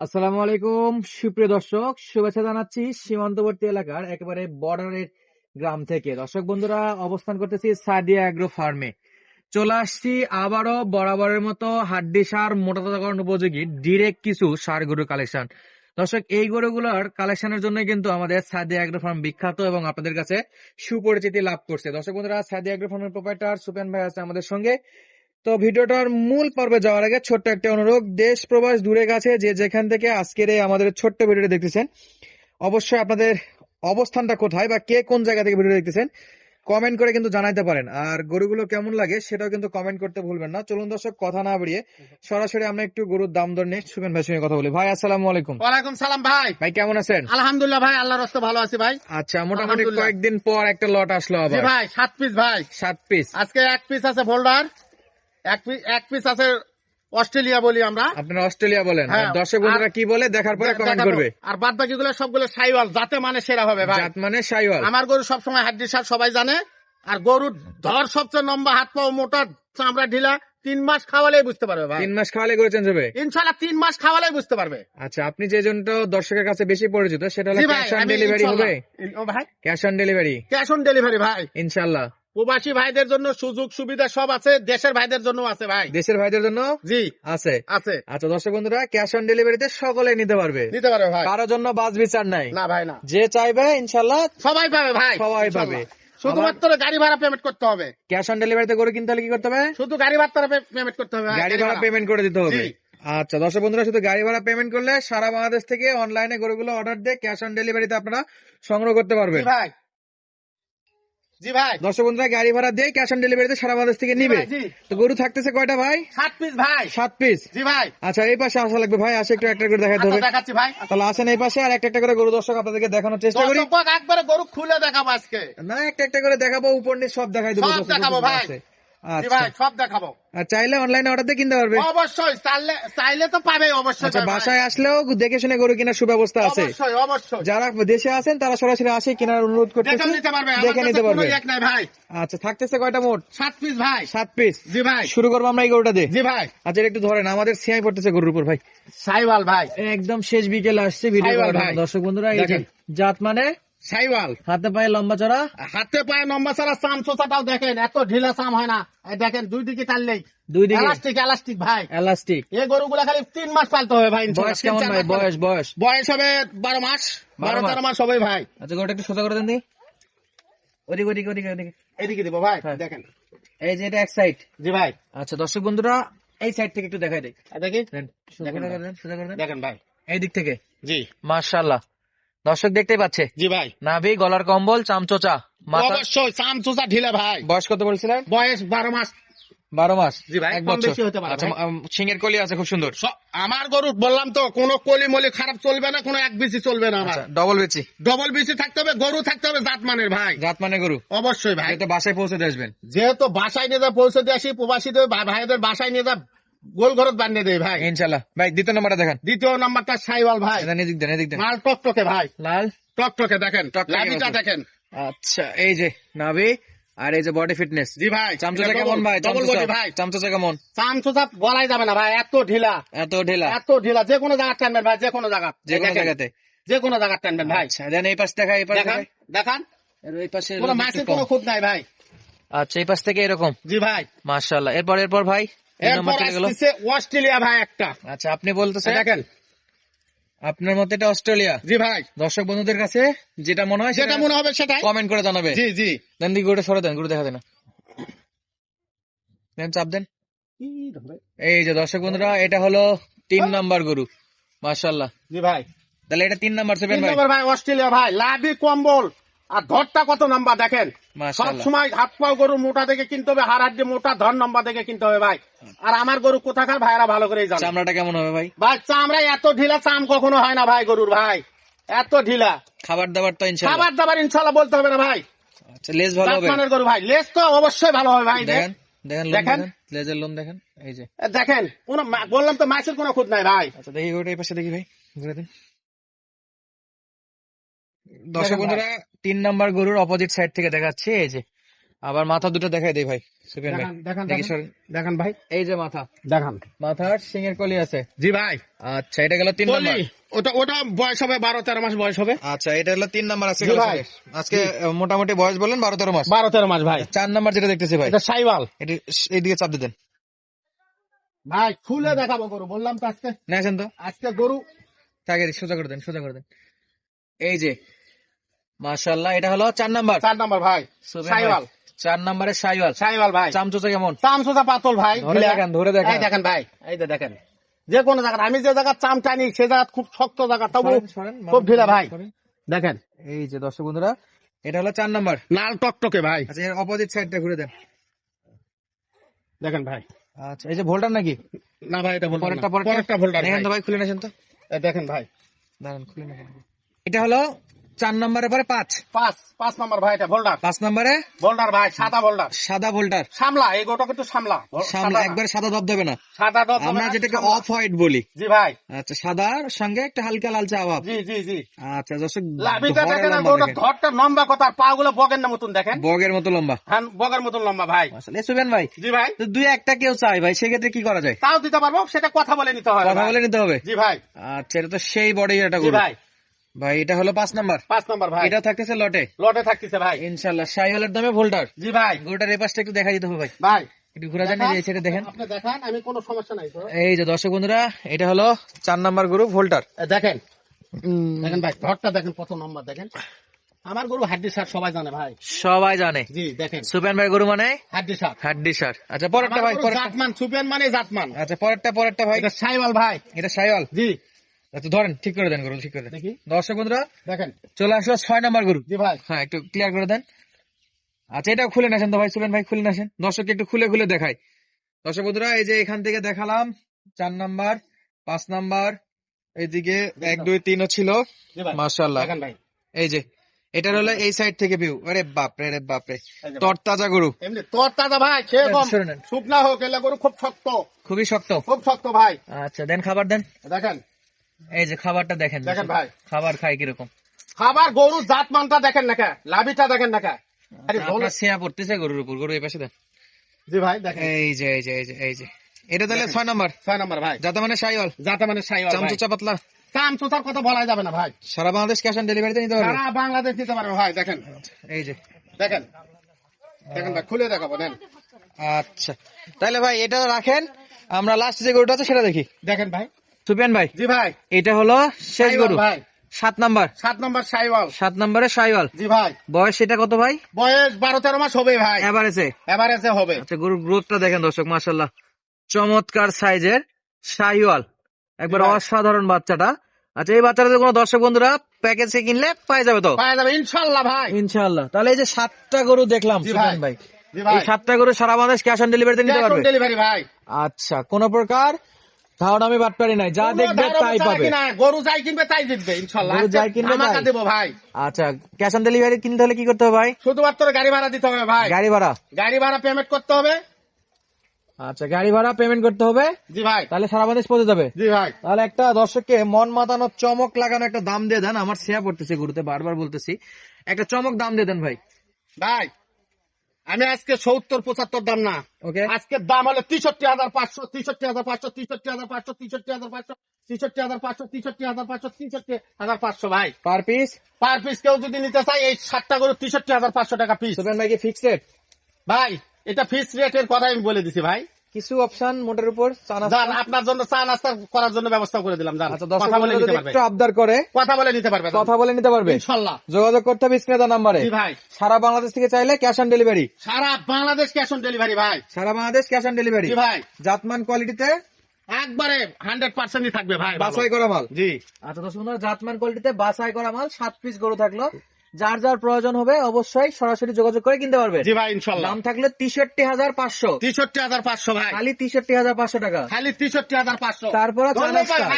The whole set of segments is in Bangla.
আসসালামু আলাইকুম, সুপ্রিয় দর্শক, শুভেচ্ছা জানাচ্ছি সীমান্তবর্তী এলাকার একেবারে বর্ডারের গ্রাম থেকে। দর্শক বন্ধুরা, অবস্থান করতেছি সাদিয়া অ্যাগ্রো ফার্মে চলে আসছি আবারও বরাবরের মতো হাড্ডি সার, মোটা তাজাকরণ উপযোগী ডিরেক্ট কিছু সার গরুর কালেকশন দর্শক, এই গরুগুলোর কালেকশনের জন্য কিন্তু আমাদের সাদিয়া অ্যাগ্রো ফার্ম বিখ্যাত এবং আপনাদের কাছে সুপরিচিতি লাভ করছে। দর্শক বন্ধুরা, সাদিয়া অ্যাগ্রো ফার্মের প্রোপাইটার সুপেন ভাই আছে আমাদের সঙ্গে। তো ভিডিওটার মূল পর্বে যাওয়ার আগে ছোট্ট একটা অনুরোধ। দেশ প্রবাস দূরে গেছে যে যেখান থেকে আজকের এই আমাদের ছোট্ট ভিডিওটা দেখতেছেন অবশ্যই আপনাদের অবস্থানটা কোথায় বা কে কোন জায়গা থেকে ভিডিও দেখতেছেন কমেন্ট করে কিন্তু জানাইতে পারেন। আর গরুগুলো কেমন লাগে সেটাও কিন্তু কমেন্ট করতে ভুলবেন না। চলুন দর্শক কথা না বাড়িয়ে সরাসরি আমরা একটু গরুর দাম দর নিয়ে সুবেন ভাই সঙ্গে কথা বলি। ভাই আসসালামু আলাইকুম। ওয়ালাইকুম সালাম ভাই। ভাই কেমন আছেন? আলহামদুলিল্লাহ ভাই আল্লাহর রাস্তে ভালো আছি ভাই। আচ্ছা মোটামুটি কয়েকদিন পর একটা লট আসলো জি আবার ভাই সাত পিস ভাই। সাত পিস আজকে এক পিস আছে ফোল্ডার এক পিস এক পিস আছে অস্ট্রেলিয়া বলি আমরা। আপনারা অস্ট্রেলিয়া বলেন। হ্যাঁ, দর্শক বন্ধুরা কি বলে দেখার পরে কমেন্ট করবে। আর বাদ বাকি গুলো সবগুলো সাইওয়াল যাতে মানে সেরা হবে ভাই। জাত মানে সাইওয়াল। আমার গরু সবসময় হাড্ডি সার সবাই জানে। আর গরুর ধর সবচেয়ে লম্বা হাত পাও মোটা চামড়া ঢিলা তিন মাস বুঝতে পারবে ভাই। তিন মাস খাওয়ালে করে চেঞ্জ হবে। ইনশাল্লাহ তিন মাস খাওয়ালেই বুঝতে পারবে। আচ্ছা আপনি যে জনটা দর্শকের কাছে বেশি পরিচিত সেটা হলো ক্যাশ অন ডেলিভারি হবে। ভাই। Cash on delivery cash on delivery ভাই। ইনশাল্লাহ প্রবাসী ভাইদের জন্য সুযোগ সুবিধা সব আছে দেশের ভাইদের জন্য আছে ভাই। দেশের ভাইদের জন্য? জি। আছে। আছে। আচ্ছা দর্শক বন্ধুরা ক্যাশ অন ডেলিভারিতে সকলে নিতে পারবে। নিতে পারবে ভাই। কারোর জন্য বাস বিচার নাই। না ভাই না। যে চাইবে ইনশাল্লাহ সবাই পাবে ভাই। সবাই পাবে। শুধুমাত্র গাড়ি ভাড়া পেমেন্ট করতে হবে। ক্যাশ অন ডেলিভারিতে গরু কিনতে হলে কি করতে হবে? শুধু গাড়ি ভাড়া পেমেন্ট করতে হবে গাড়ি ভাড়া পেমেন্ট করে দিতে হবে। আচ্ছা দর্শক বন্ধুরা শুধু গাড়ি ভাড়া পেমেন্ট করলে সারা বাংলাদেশ থেকে অনলাইনে গরুগুলো অর্ডার দিয়ে ক্যাশ অন ডেলিভারিতে আপনারা সংগ্রহ করতে পারবেন। ভাই। জি ভাই। দর্শক বন্ধুরা গাড়ি ভাড়া দিয়ে ক্যাশ অন ডেলিভারিতে সারা বাংলাদেশ থেকে নিবে। তো গরু থাকতেছে কয়টা ভাই? সাত পিস ভাই। সাত পিস জি ভাই। আচ্ছা এই পাশে আসা লাগবে ভাই আসে একটু একটা করে দেখাতে দেবে হবে দেখাচ্ছি ভাই। তাহলে আসেন এই পাশে আর একটা একটা করে গরু দর্শক আপনাদেরকে দেখানোর চেষ্টা করি। একবারে গরু খুলে দেখাবো আজকে। না একটা একটা করে দেখাবো উপর নিয়ে সব দেখাই দেবো দেখাবো ভাই। আচ্ছা। ভাই সব দেখাবো। চাইলে অনলাইনে অর্ডার দিয়ে কিনতে পারবে। অবশ্যই চাইলে চাইলে তো পাবে অবশ্যই আচ্ছা বাসায় আসলেও দেখে শুনে গরু কেনার সুব্যবস্থা আছে। অবশ্যই অবশ্যই। যারা দেশে আছেন তারা সরাসরি আসে কেনার অনুরোধ পারবে দেখে নিতে পারবে। এক নাই ভাই। আচ্ছা থাকতেছে কয়টা মোট? সাত পিস ভাই। সাত পিস জি ভাই। শুরু করব আমরা এই গরুটা দিয়ে। জি ভাই। আচ্ছা এটা একটু ধরেন আমাদের সিয়াই পড়তেছে গরুর উপর ভাই। সাইওয়াল ভাই। একদম শেষ বিকেলে আসছে ভিডিও। দর্শক বন্ধুরা। জাত মানে সাইওয়াল। হাতে পায়ে লম্বা চড়া? হাতে পায়ে নম্বর ছাড়া চাম চোচাটাও দেখেন এত ঢিলা চাম হয় না। এই দেখেন দুই দিকে টানলেই দুই দিকে। এলাস্টিক এলাস্টিক ভাই। এলাস্টিক এই গরুগুলা খালি তিন মাস পালতে হবে ভাই বয়স কেমন ভাই? বয়স বয়স। বয়স হবে বারো মাস। বারো তেরো মাস হবে ভাই। আচ্ছা গরুটা একটু সোজা করে দেন দি। ওদিকে ওদিকে ওদিকে ওদিকে। এদিকে দিব ভাই হ্যাঁ। দেখেন। এই যে এটা এক সাইড জি ভাই। আচ্ছা দর্শক বন্ধুরা এই সাইড থেকে একটু দেখাই দেখি। দেখেন ভাই। দেন সোজা করে দেন। দেখেন ভাই। এই দিক থেকে? জি। মাশাআল্লাহ। দর্শক দেখতেই পাচ্ছে। জি ভাই। নাভি গলার কম্বল চামচোচা অবশ্যই চাম চোচা ঢিলা ভাই। বয়স কত বলছিলেন? বয়স বারো মাস। বারো মাস। জি ভাই, এক বছর। বেশি হতে পারে আচ্ছা সিংহের কলি আছে খুব সুন্দর। আমার গরু বললাম তো কোনো কলি মলি খারাপ চলবে না কোনো এক বিচি চলবে না আমার। আচ্ছা ডবল বেচি। ডবল বিচি থাকতে হবে গরু থাকতে হবে জাত মানের ভাই। জাত মানে গরু। অবশ্যই ভাই। এটা বাসায় পৌঁছে দিয়ে আসবেন। যেহেতু বাসায় নিয়ে যা পৌঁছে দিয়ে আসি প্রবাসীদের ভাইদের বাসায় নিয়ে যা গোল ঘরত বানিয়ে দেয় ভাই। ইনশাল্লাহ ভাই দ্বিতীয় নম্বরটা দেখান। দ্বিতীয় নাম্বারটা সাইওয়াল ভাই। এদিক দেন এদিক দেন মাল টকটকে ভাই। লাল? টকটকে দেখেন। লাভিটা দেখেন। আচ্ছা এই যে নাভি আর এই যে বডি ফিটনেস জি ভাই চামচোচা কেমন ভাই? ডবল বডি ভাই। চামচোচা কেমন? চামচোচা বলাই যাবে না ভাই এত ঢিলা। এত ঢিলা। এত ঢিলা যে কোনো জায়গা টানবেন ভাই যে কোনো জায়গা যে কোনো জায়গাতে। যে কোনো জায়গা টানবেন ভাই। আচ্ছা দেন এই পাশ দেখা এই পাশ দেখান দেখা। দেখান। এই পাশে কোনো মাছের কোনো খুদ নাই ভাই। আচ্ছা এই পাশ থেকে এরকম? জি ভাই। মাশাআল্লাহ। এরপর এরপর ভাই? এরপর আসছে অস্ট্রেলিয়া ভাই একটা। আচ্ছা আপনি বলতেছেন দেখেন। আপনার মতে এটা অস্ট্রেলিয়া? জি ভাই। দর্শক বন্ধুদের কাছে যেটা মনে হয় যেটা মনে হবে সেটাই। কমেন্ট করে জানাবে। জি জি। দেন দিকে সরে দেন গরু দেখা দেন দেন চাপ দেন। এই যে দর্শক বন্ধুরা এটা হলো তিন নাম্বার গরু। মাশাআল্লাহ। জি ভাই। তাহলে এটা তিন নাম্বার সেভেন ভাই। ভাই অস্ট্রেলিয়া ভাই। লাভি কম্বল। আর ধরটা কত নাম্বার দেখেন। সব সময় হাত পাও গরু মোটা দেখে কিনতে হবে হার হাড্ডি মোটা ধর নম্বর দেখে কিনতে হবে ভাই। আর আমার গরু কোথাকার ভাইরা ভালো করে জানে। চামড়াটা কেমন হবে ভাই? ভাই চামড়া এত ঢিলা চাম কখনো হয় না ভাই গরুর ভাই। এত ঢিলা। খাবার দাবার তো ইনশাআল্লাহ। খাবার দাবার ইনশাল্লাহ বলতে হবে না ভাই। আচ্ছা লেজ ভালো হবে? গরু ভাই লেস তো অবশ্যই ভালো হবে ভাই দেখেন দেখেন লেজের লোম দেখেন এই যে। দেখেন কোন বললাম তো মাছের কোনো খুদ নাই ভাই। আচ্ছা দেখি গরুটা এই পাশে দেখি ভাই ঘুরে দিন। দর্শক বন্ধুরা তিন নাম্বার গরুর অপোজিট সাইড থেকে দেখাচ্ছি এই যে। আবার মাথা দুটো দেখাই দেই ভাই সুফিয়ান ভাই। দেখান দেখান ভাই। এই যে মাথা। দেখান। মাথার সিংহের কলি আছে। জি ভাই। আচ্ছা এটা গেল তিন নম্বর। ওটা ওটা বয়স হবে বারো তেরো মাস বয়স হবে। আচ্ছা এটা হলো তিন নম্বর আছে আজকে মোটামুটি বয়স বললেন বারো তেরো মাস। বারো তেরো মাস ভাই। চার নাম্বার যেটা দেখতেছি ভাই। এটা সাইওয়াল। এটি এইদিকে চাপ দিয়ে দেন। ভাই খুলে দেখাবো গরু বললাম তো আজকে। নেছেন তো। আজকে গরু তাকে সোজা করে দেন সোজা করে দেন। এই যে মাশাল্লাহ এটা হলো চার নাম্বার। চার নম্বর ভাই সাইওয়াল। চার নাম্বারে সাইওয়াল। সাইওয়াল ভাই। চামচোচা কেমন? চাম সোজা পাতল ভাই ধরে দেখেন, ধরে দেখেন। এই দেখেন ভাই এই যে দেখেন। যে কোনো জায়গা আমি যে জায়গা চাম টানি সে জায়গা খুব শক্ত জায়গা তবু খুব ঢিলা ভাই। দেখেন। এই যে দর্শক বন্ধুরা এটা হলো চার নাম্বার। লাল টকটকে ভাই। আচ্ছা এর অপোজিট সাইডটা ঘুরে দেন। দেখেন ভাই। আচ্ছা এই যে ভোল্টার নাকি? না ভাই এটা ভোল্ডার পরেরটা পরেরটা? ভোল্ডার দেখেন তো ভাই। খুলে নেছেন তো। দেখেন ভাই। দাঁড়ান খুলে নেবেন। এটা হলো চার নম্বরের পরে পাঁচ। পাঁচ পাঁচ নম্বর ভাই এটা ভোল্ডার পাঁচ নম্বরে? ভোল্ডার ভাই সাদা ভোল্ডার সাদা ভোল্টার সামলা এই গোটা কিন্তু সামলা। সামলা। একবারে সাদা ধব দেবে না। সাদা ডট আমরা যেটাকে অফ হোয়াইট বলি। জি ভাই। আচ্ছা সাদার সঙ্গে একটা হালকা লালচে আভাব জি জি জি। আচ্ছা দর্শক লাভিটা দেখেন গোটা। ধরটা লম্বা কথা আর পা গুলো বগের মতন দেখেন। বগের মতো লম্বা। হ্যাঁ বগের মতন লম্বা ভাই। আসলে সুবেন ভাই। জি ভাই। তো দুই একটা কেউ চাই ভাই সেক্ষেত্রে কি করা যায়? তাও দিতে পারব সেটা কথা বলে নিতে হবে কথা। বলে নিতে হবে? জি ভাই। আচ্ছা এটা তো সেই বডি এটা জি ভাই। ভাই এটা হলো পাঁচ নাম্বার। পাঁচ নম্বর ভাই। এটা থাকতেছে লটে। লটে থাকতেছে ভাই। ইনশাল্লাহ। সাইহলের দামে ভোল্টার। জি ভাই। গরুটার এই পাশটা একটু দেখা দিতে হবে ভাই। ভাই একটু ঘুরা যান এই সাইডে দেখেন। আপনি দেখান আমি কোনো সমস্যা নাই এই যে দর্শক বন্ধুরা এটা হলো চার নাম্বার গরু ভোল্টার। দেখেন। দেখেন ভাই ধরটা দেখেন কত নম্বর দেখেন। আমার গরু হাড্ডি সার সবাই জানে ভাই। সবাই জানে। জি দেখেন। সুপেন ভাই গরু মানে? হাড্ডি সার। হাড্ডি সার। আচ্ছা পরেরটা ভাই জাতমান সুপেন মানে জাতমান। আচ্ছা পরেরটা পরেরটা ভাই। এটা সাইওয়াল ভাই। এটা সাইওয়াল জি। ধরেন ঠিক করে দেন গরু ঠিক করে দেন। দর্শক বন্ধুরা দেখেন। চলে আসলো ছয় নাম্বার গরু। জি ভাই। হ্যাঁ একটু ক্লিয়ার করে দেন। আচ্ছা এটাও খুলে নেছেন তো ভাই সুলেন ভাই খুলে দর্শককে একটু খুলে খুলে দেখাই। দর্শক বন্ধুরা এই যে এখান থেকে দেখালাম চার নাম্বার পাঁচ নাম্বার এইদিকে এক দুই তিনও ছিল। মার্শাল্লাহ ভাই। এই যে এটার হলো এই সাইড থেকে ভিউ আরে বাপরে রে বাপরে। ভাই। তরতাজা গরু। এমনি তোর দাদা ভাই সেরকম। শুকনা হোক এলে গরু খুব শক্ত। খুবই শক্ত। খুব শক্ত ভাই। আচ্ছা দেন খাবার দেন। দেখেন এই যে খাবারটা দেখেন দেখেন ভাই। খাবার খায় কীরকম? খাবার গরু জাতমানটা দেখেন না কে? লাভিটা দেখেন না কে? আরে আচ্ছা, পড়তেছে গরুর উপর। গরু এই পাশে দেন। জি ভাই দেখেন। এই যে এই যে এই যে এই যে। এটা তাহলে ছয় নাম্বার? ছয় নম্বর ভাই। যাতে মানে সাইওয়াল। যাতে মানে সাইওয়াল চামচুচা পাতলা? কাম চোতার কথা বলা যাবে না ভাই। সারা বাংলাদেশ ক্যাশ অন ডেলিভারিতে নিতে পারবে? সারা বাংলাদেশ দিতে পারবে ভাই দেখেন। এই যে। দেখেন। দেখেন ভাই খুলে দেখাবো দেন। আচ্ছা। তাহলে ভাই এটা রাখেন। আমরা লাস্ট যে গরুটা আছে সেটা দেখি। দেখেন ভাই। সুপিয়ান ভাই জি ভাই। এটা হলো শেষ গরু। ভাই। সাত নাম্বার। সাত নম্বর সাইওয়াল। সাত নম্বরে সাইওয়াল। জি ভাই। বয়স এটা কত ভাই? বয়স বারো তেরো মাস হবে ভাই। এভারেজে এভারেজে হবে। আচ্ছা গরুর গ্রোথটা দেখেন দর্শক মাশাল্লাহ চমৎকার সাইজের শাহিওয়াল একবার অসাধারণ বাচ্চাটা। আচ্ছা এই বাচ্চাটা কোনো দর্শক বন্ধুরা প্যাকেজে কিনলে পাই যাবে তো? পাওয়া যাবে ইনশাল্লাহ ভাই। ইনশাআল্লাহ। তাহলে এই যে সাতটা গরু দেখলাম জি সুফিয়ান ভাই। এই সাতটা গরু সারা বাংলাদেশ ক্যাশ অন ডেলিভারিতে নিতে পারবে? ডেলিভারি ভাই। আচ্ছা কোন প্রকার ধারণা আমি বাদ পারি নাই। যা দেখবে তাই পাবে। গরু যাই কিনবে তাই জিতবে ইনশাল্লাহ। গরু যাই কিনবে আমাকে তাই। ভাই। আচ্ছা ক্যাশ অন ডেলিভারি কিনতে হলে কি করতে হবে ভাই? শুধুমাত্র গাড়ি ভাড়া দিতে হবে ভাই। গাড়ি ভাড়া? গাড়ি ভাড়া পেমেন্ট করতে হবে। আচ্ছা গাড়ি ভাড়া পেমেন্ট করতে হবে। জি ভাই। তাহলে সারা বাংলাদেশ পৌঁছে যাবে। জি ভাই। তাহলে একটা দর্শককে মন মাতানো চমক লাগানো একটা দাম দিয়ে দেন। আমার শেয়া পড়তেছে গুরুতে বারবার বলতেছি। একটা চমক দাম দিয়ে দেন ভাই। ভাই আমি আজকে সত্তর পঁচাত্তর দাম না। ওকে আজকে দাম হলো তিষট্টি হাজার পাঁচশো তিষট্টি হাজার পাঁচশো তিষট্টি হাজার পাঁচশো তিষট্টি হাজার পাঁচশো তিষট্টি হাজার পাঁচশো তিষট্টি হাজার পাঁচশো তিষট্টি হাজার পাঁচশো ভাই। পার পিস পার পিস কেউ যদি নিতে চাই এই সাতটা করে তিষট্টি হাজার পাঁচশো টাকা পিস ভাই এটা ফিক্স রেটের কথা আমি বলে দিছি ভাই। কিছু অপশন মোটের উপর আপনার জন্য চা নাস্তা করার জন্য ব্যবস্থা করে দিলাম আচ্ছা কথা বলে নিতে পারবে। একটু আবদার করে কথা বলে নিতে পারবে কথা বলে নিতে পারবে। যোগাযোগ করতে হবে স্ক্রিনে নাম্বারে। ভাই। সারা বাংলাদেশ থেকে চাইলে ক্যাশ অন ডেলিভারি সারা বাংলাদেশ ক্যাশ অন ডেলিভারি ভাই। সারা বাংলাদেশ ক্যাশ অন ডেলিভারি ভাই। জাতমান কোয়ালিটিতে একবারে হান্ড্রেড পার্সেন্টই থাকবে ভাই। বাছাই করা মাল। জি। আচ্ছা বন্ধুরা জাতমান কোয়ালিটিতে বাছাই করা মাল সাত পিস গরু থাকল। যার যার প্রয়োজন হবে অবশ্যই সরাসরি যোগাযোগ করে কিনতে পারবে। জি ভাই ইনশাল্লাহ। দাম থাকলে তেষট্টি হাজার পাঁচশো। তেষট্টি হাজার পাঁচশো ভাই। খালি তেষট্টি হাজার পাঁচশো টাকা। খালি তেষট্টি হাজার পাঁচশো। তারপরে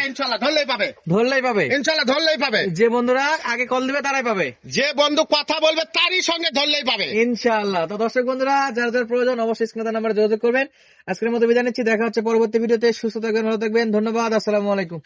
ইনশাল্লাহ ধরলেই পাবে। ধরলেই পাবে। ইনশাল্লাহ ধরলেই পাবে। যে বন্ধুরা আগে কল দিবে তারাই পাবে। যে বন্ধু কথা বলবে তারই সঙ্গে ধরলেই পাবে। ইনশাআল্লাহ। তো দর্শক বন্ধুরা যার যার প্রয়োজন অবশ্যই স্ক্রিনে নাম্বারে যোগাযোগ করবেন। আজকের মতো বিদায় নিচ্ছি। দেখা হচ্ছে পরবর্তী ভিডিওতে। সুস্থ থাকবেন ভালো থাকবেন। ধন্যবাদ। আসসালামু আলাইকুম।